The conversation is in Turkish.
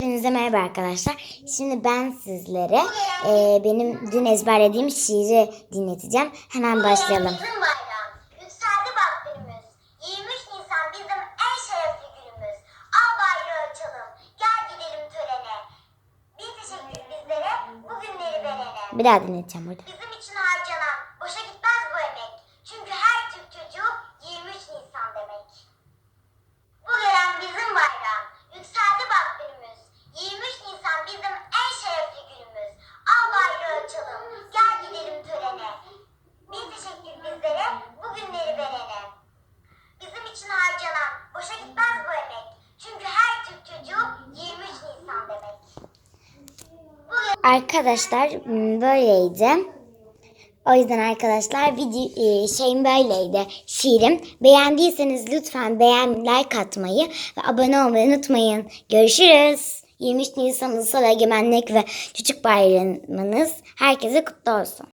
Hepinize merhaba arkadaşlar. Şimdi ben sizlere e, benim dün ezberlediğim şiiri dinleteceğim. Hemen başlayalım. Bizim bayram, yükseldi bak günümüz. 23 Nisan bizim en şerefli günümüz. Al bayrağı açalım, gel gidelim törene. Bir teşekkür bizlere, bu günleri verene. Bir daha dinleteceğim burada. Bizim için harcanan, boşa gitmez Arkadaşlar m, böyleydi. O yüzden arkadaşlar video şeyim böyleydi. Şiirim. Beğendiyseniz lütfen beğen, like atmayı ve abone olmayı unutmayın. Görüşürüz. 23 Nisan Ulusal Egemenlik ve Çocuk Bayramınız herkese kutlu olsun.